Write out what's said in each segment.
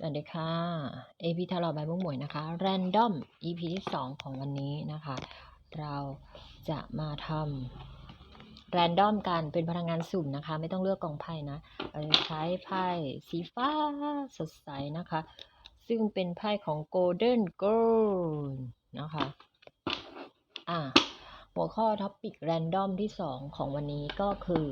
สวัสดีค่ะ AP ทารอใบมุกหมวยนะคะ Random EP ที่ 2 ของวันนี้นะคะ เราจะมาทำ Random กันเป็นพลังงานสุ่มนะคะ ไม่ต้องเลือกกองไพ่นะเราจะใช้ไพ่สีฟ้าสดใสนะคะ ซึ่งเป็นไพ่ของ Golden Girl นะคะ อะ หัวข้อท็อปิก Random ที่ 2 ของวันนี้ก็คือ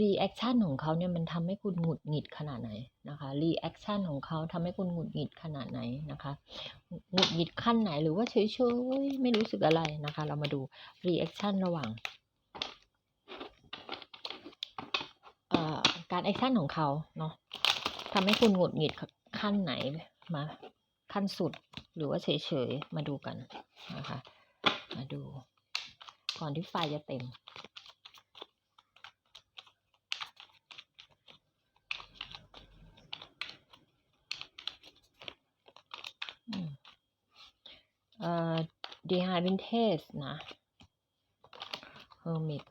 รีแอคชั่นของเขาเนี่ยมันทำให้คุณหงุดหงิดขนาดไหนนะคะรีแอคชั่นของเขาทำให้คุณหงุดหงิดขนาดไหนนะคะหงุดหงิดขั้นไหนหรือว่าเฉยๆไม่รู้สึกอะไรนะคะ เรามาดูรีแอคชั่นระหว่างการแอคชั่นของเขาเนาะทำให้คุณหงุดหงิดขั้นไหนมาขั้นสุดหรือว่าเฉยๆมาดูกันนะคะ มาดูก่อนที่ไฟจะเต็ม อืมเอ่อ ดีไฮวินเทสนะเฮอร์มิต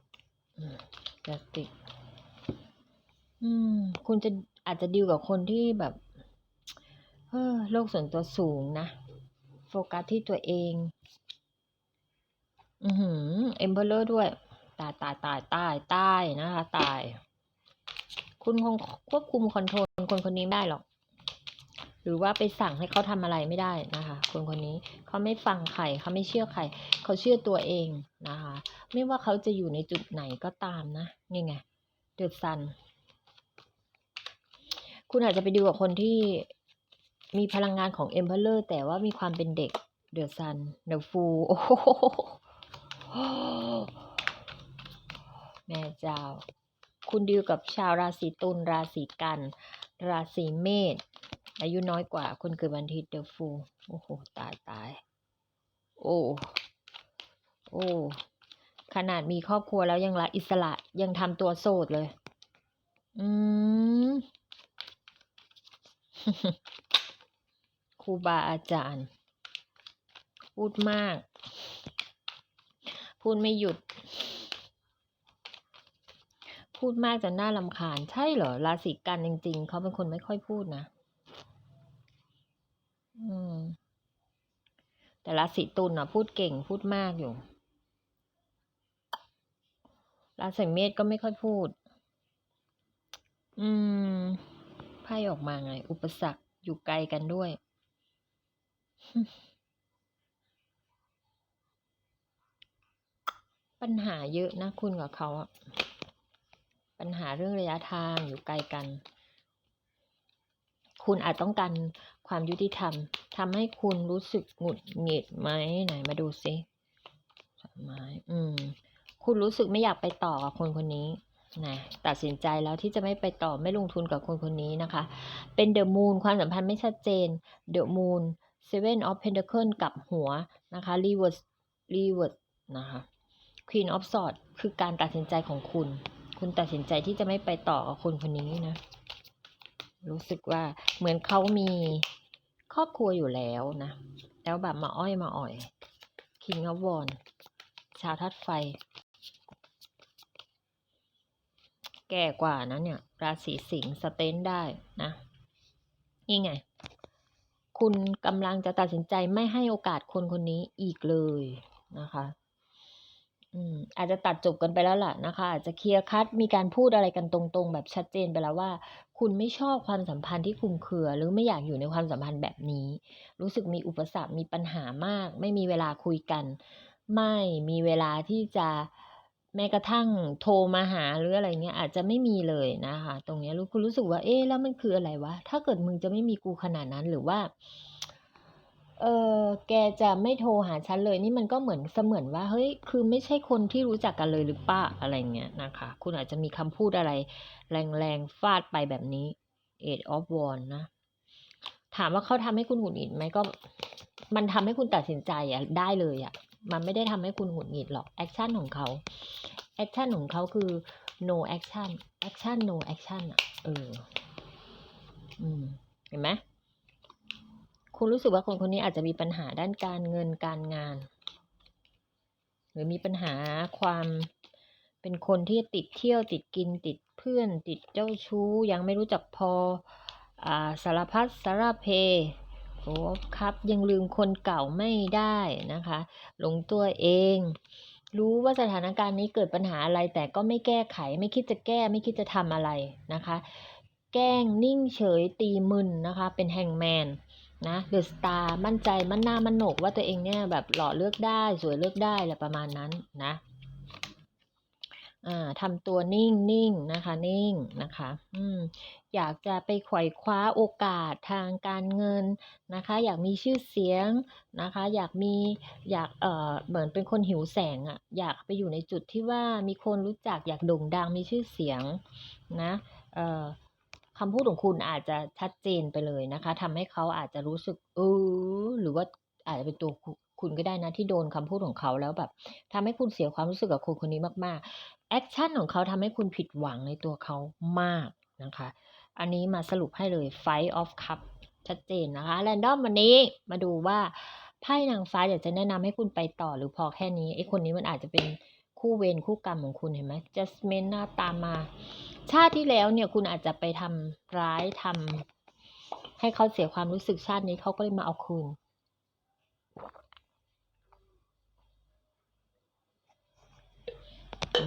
พลาสติกอืม คุณจะอาจจะดีลกับคนที่แบบเออโลกส่วนตัวสูงนะ โฟกัสที่ตัวเอง อือหือเอมเบอร์ด้วย ตายตายตายตายตายนะคะ ตาย คุณคงควบคุมคอนโทรลคนคนนี้ไม่ได้หรอก หรือว่าไปสั่งให้เขาทำอะไรไม่ได้นะคะ คนคนนี้เขาไม่ฟังใครเขาไม่เชื่อใครเขาเชื่อตัวเองนะคะ ไม่ว่าเขาจะอยู่ในจุดไหนก็ตามนะนี่ไงเดือดซัน คุณอาจจะไปดูกับคนที่มีพลังงานของเอมเพลเลอร์แต่ว่ามีความเป็นเด็กเดือดซันเดือะฟูโอ้โหแม่เจ้า คุณดีลกับชาวราศีตุลราศีกัน ราศีเมษ อายุน้อยกว่า คนเกิดวันทิตย์เดอะฟูโอ้โห ตายตาย โอ้ โอ้ ขนาดมีครอบครัวแล้วยังละอิสระยังทำตัวโสดเลย อืมครูบาอาจารย์ พูดมาก พูดไม่หยุด พูดมากจนน่าลำคาญ ใช่เหรอราศีกันจริง ๆ เขาเป็นคนไม่ค่อยพูดนะ อืม แต่ราศีตุลน่ะ พูดเก่งพูดมากอยู่ ราศีเมษก็ไม่ค่อยพูด อืมไพ่ออกมาไง อุปสรรคอยู่ไกลกันด้วยปัญหาเยอะนะคุณกับเขาอะปัญหาเรื่องระยะทางอยู่ไกลกัน คุณอาจต้องการ ความยุติธรรมทำให้คุณรู้สึกหงุดหงิดไหมไหนมาดูซิสามไม้อืม คุณรู้สึกไม่อยากไปต่อกับคนคนนี้นะตัดสินใจแล้วที่จะไม่ไปต่อไม่ลงทุนกับคนคนนี้นะคะ เป็นเดอะมูนความสัมพันธ์ไม่ชัดเจนเดอะมูนเซเว่นออฟเพนเ c เคิลกับหัวนะคะรีเวิร์สรีเวิร์สนะคะควีนออฟสอดคือการตัดสินใจของคุณ คุณตัดสินใจที่จะไม่ไปต่อกับคนคนนี้นะ รู้สึกว่าเหมือนเขามี ครอบครัวอยู่แล้วนะ แล้วแบบมาอ้อยมาอ่อย King of w a n ชาวทัดไฟ แก่กว่านะเนี่ย ราศีสิงห์สเตนได้นะ นี่ไง คุณกำลังจะตัดสินใจไม่ให้โอกาสคนคนนี้อีกเลยนะคะอืมอาจจะตัดจบกันไปแล้วล่ะนะคะ อาจจะเคลียร์คัดมีการพูดอะไรกันตรงๆ แบบชัดเจนไปแล้วว่า คุณไม่ชอบความสัมพันธ์ที่คลุมเครือ หรือไม่อยากอยู่ในความสัมพันธ์แบบนี้ รู้สึกมีอุปสรรคมีปัญหามาก ไม่มีเวลาคุยกัน ไม่มีเวลาที่จะแม้กระทั่งโทรมาหาหรืออะไรเงี้ยอาจจะไม่มีเลยนะคะ ตรงเนี้ยรู้คุณรู้สึกว่าเอ๊ะแล้วมันคืออะไรวะถ้าเกิดมึงจะไม่มีกูขนาดนั้นหรือว่า เออแกจะไม่โทรหาฉันเลยนี่มันก็เหมือนเสมือนว่าเฮ้ยคือไม่ใช่คนที่รู้จักกันเลยหรือป้าอะไรเงี้ยนะคะ คุณอาจจะมีคำพูดอะไร แรงๆฟาดไปแบบนี้ Eight of w a n d นะ ถามว่าเขาทำให้คุณหงุดหงิดไหมก็มันทำให้คุณตัดสินใจอะได้เลยอะมันไม่ได้ทำให้คุณหงุดหงิดหรอกแอคชั่นของเขาแอคชั่นของเขาคือ no action action no action อะเอออืมเห็นไหม คุณรู้สึกว่าคนคนนี้อาจจะมีปัญหาด้านการเงินการงาน หรือมีปัญหาความเป็นคนที่ติดเที่ยวติดกินติดเพื่อน ติดเจ้าชู้ ยังไม่รู้จักพออ่าสารพัดสารเพโอ้ครับยังลืมคนเก่าไม่ได้นะคะ หลงตัวเอง รู้ว่าสถานการณ์นี้เกิดปัญหาอะไรแต่ก็ไม่แก้ไขไม่คิดจะแก้ไม่คิดจะทำอะไรนะคะ แกล้งนิ่งเฉยตีมึนนะคะ เป็นแฮงแมน นะเดอะสตาร์มั่นใจมั่นหน้ามั่นโหนกว่าตัวเองเนี่ยแบบหล่อเลือกได้สวยเลือกได้อะไรประมาณนั้นนะอ่าทำตัวนิ่งนิ่งนะคะนิ่งนะคะอืมอยากจะไปไขว่คว้าโอกาสทางการเงินนะคะ อยากมีชื่อเสียงนะคะ อยากมีอยากเอ่อเหมือนเป็นคนหิวแสงอะ่ะอยากไปอยู่ในจุดที่ว่ามีคนรู้จักอยากโด่งดังมีชื่อเสียงนะเอ่อ คำพูดของคุณอาจจะชัดเจนไปเลยนะคะทำให้เขาอาจจะรู้สึกเออหรือว่าอาจจะเป็นตัวคุณก็ได้นะที่โดนคำพูดของเขาแล้วแบบทำให้คุณเสียความรู้สึกกับคนคนนี้มากๆแอคชั่นของเขาทำให้คุณผิดหวังในตัวเขามากนะคะ อันนี้มาสรุปให้เลย Fight of Cup ชัดเจนนะคะแรนดอมวันนี้มาดูว่าไพ่นางฟ้าอยากจะแนะนำให้คุณไปต่อหรือพอแค่นี้ไอ้คนนี้มันอาจจะเป็นคู่เวรคู่กรรมของคุณเห็นไหม Jasmine หน้าตามมา ชาติที่แล้วเนี่ยคุณอาจจะไปทำร้ายทำให้เขาเสียความรู้สึกชาตินี้เขาก็เลยมาเอาคืน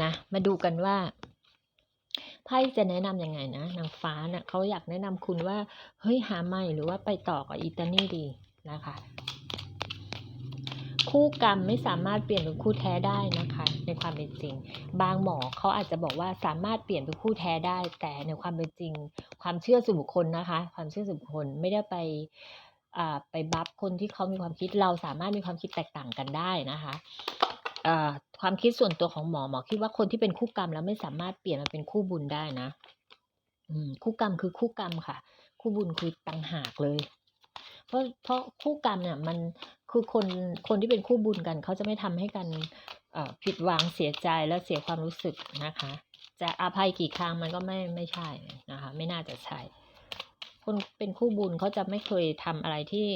นะมาดูกันว่าไพ่จะแนะนำยังไงนะนางฟ้าเนะ่ะเขาอยากแนะนำคุณว่า เฮ้ยหาใหม่หรือว่าไปต่อกับอีตานี่ดีนะคะ คู่กรรมไม่สามารถเปลี่ยนเป็นคู่แท้ได้นะคะ ในความเป็นจริง บางหมอเขาอาจจะบอกว่าสามารถเปลี่ยนเป็นคู่แท้ได้ แต่ในความเป็นจริง ความเชื่อส่วนบุคคลนะคะ ความเชื่อส่วนบุคคลไม่ได้ไปอ่าไปบัฟคนที่เขามีความคิดเราสามารถมีความคิดแตกต่างกันได้นะคะความคิดส่วนตัวของหมอหมอคิดว่าคนที่เป็นคู่กรรมแล้วไม่สามารถเปลี่ยนมาเป็นคู่บุญได้นะอืคู่กรรมคือคู่กรรมค่ะ คู่บุญคือต่างหากเลย เพราะเพราะคู่กรรมเนี่ยมันคือคนคนที่เป็นคู่บุญกัน เขาจะไม่ทำให้กันผิดหวังเสียใจและเสียความรู้สึกนะคะ จะอภัยกี่ครั้งมันก็ไม่ไม่ใช่นะคะ ไม่น่าจะใช่คนเป็นคู่บุญเขาจะไม่เคยทำอะไรที่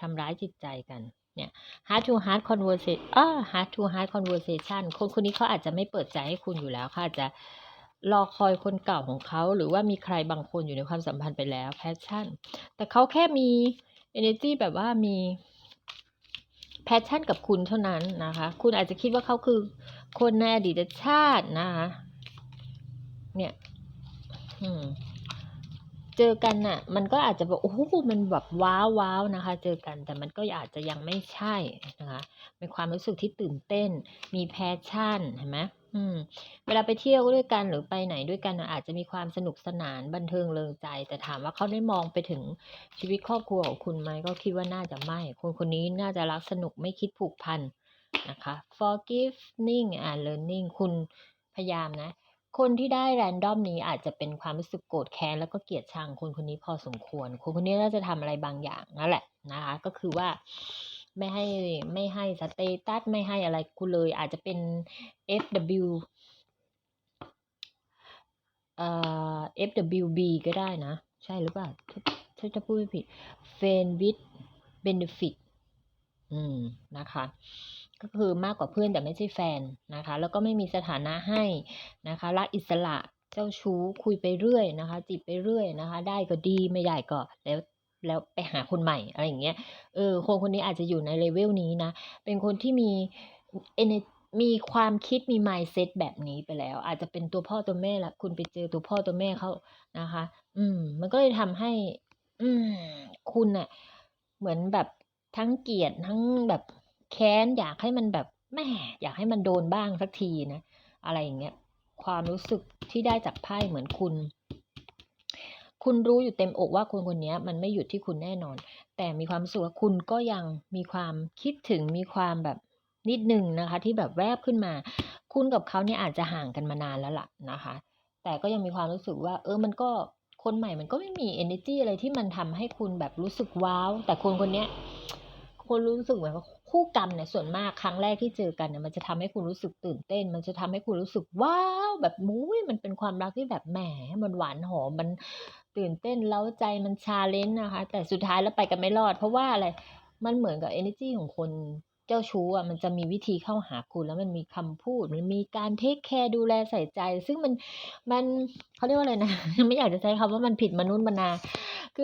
ทำร้ายจิตใจกันเนี่ย hard to hard conversation อ่า hard to hard conversation คนคนนี้เขาอาจจะไม่เปิดใจให้คุณอยู่แล้วเขาอาจจะรอคอยคนเก่าของเขา หรือว่ามีใครบางคนอยู่ในความสัมพันธ์ไปแล้ว passion แต่เขาแค่มี energy แบบว่ามี passion กับคุณเท่านั้นนะคะ คุณอาจจะคิดว่าเขาคือคนในอดีตชาตินะคะ เนี่ย อืม เจอกันน่ะ มันก็อาจจะแบบโอ้โหมันแบบว้าวว้าวนะคะ เจอกันแต่มันก็อาจจะยังไม่ใช่นะคะเป็นความรู้สึกที่ตื่นเต้น มีแพชชั่นเห็นไหมอืม เวลาไปเที่ยวด้วยกันหรือไปไหนด้วยกันอาจจะมีความสนุกสนานบันเทิงเริงใจ แต่ถามว่าเขาได้มองไปถึงชีวิตครอบครัวของคุณไหมก็คิดว่าน่าจะไม่ คนคนนี้น่าจะรักสนุกไม่คิดผูกพันนะคะ forgiving and learning คุณพยายามนะ คนที่ได้แรนดอมนี้อาจจะเป็นความรู้สึกโกรธแค้นแล้วก็เกลียดชังคนคนนี้พอสมควร คนคนนี้น่าจะทำอะไรบางอย่างนั่นแหละนะคะก็คือว่าไม่ให้ไม่ให้สเตตัสไม่ให้อะไรกูเลยอาจจะเป็น FW เอ่อ FWB ก็ได้นะ ใช่หรือเปล่าถ้าถ้าจะพูดไม่ผิด Friend with Benefit อืมนะคะ ก็คือมากกว่าเพื่อนแต่ไม่ใช่แฟนนะคะ แล้วก็ไม่มีสถานะให้นะคะรักอิสระเจ้าชู้คุยไปเรื่อยนะคะ จีบไปเรื่อยนะคะ ได้ก็ดีไม่ได้ก็แล้วแล้วไปหาคนใหม่อะไรอย่างเงี้ยเออคนคนนี้อาจจะอยู่ในเลเวลนี้นะ เป็นคนที่มี ener- มีความคิดมี mindset แบบนี้ไปแล้ว อาจจะเป็นตัวพ่อตัวแม่ละคุณไปเจอตัวพ่อตัวแม่เขานะคะ อืม มันก็เลยทำให้ อืม คุณน่ะเหมือนแบบทั้งเกลียดทั้งแบบ แค้นอยากให้มันแบบแม่อยากให้มันโดนบ้างสักทีนะ อะไรอย่างเงี้ย ความรู้สึกที่ได้จากไพ่เหมือนคุณ คุณรู้อยู่เต็มอกว่าคนคนนี้มันไม่หยุดที่คุณแน่นอน แต่มีความรู้สึกว่าคุณก็ยังมีความคิดถึงมีความแบบนิดนึงนะคะ ที่แบบแวบขึ้นมา คุณกับเขาเนี่ยอาจจะห่างกันมานานแล้วล่ะนะคะ แต่ก็ยังมีความรู้สึกว่า เออมันก็คนใหม่มันก็ไม่มี energy อะไรที่มันทำให้คุณแบบรู้สึกว้าว แต่คนคนเนี้ยคนรู้สึกเหมือนว่าคู่ คู่กรรมเนี่ยส่วนมากครั้งแรกที่เจอกันเนี่ยมันจะทำให้คุณรู้สึกตื่นเต้น มันจะทำให้คุณรู้สึกว้าวแบบมุ้ยมันเป็นความรักที่แบบแหมมันหวานหอมมันตื่นเต้นเล้าใจมันชาเลนจ์นะคะ แต่สุดท้ายแล้วไปกันไม่รอด เพราะว่าอะไรมันเหมือนกับ energy ของคนเจ้าชู้อะมันจะมีวิธีเข้าหาคุณแล้วมันมีคำพูด มันมีการเทคแคร์ดูแลใส่ใจ ซึ่งมันมันเขาเรียกว่าอะไรนะไม่อยากจะใช้คำว่ามันผิดมนุษย์มนาคือ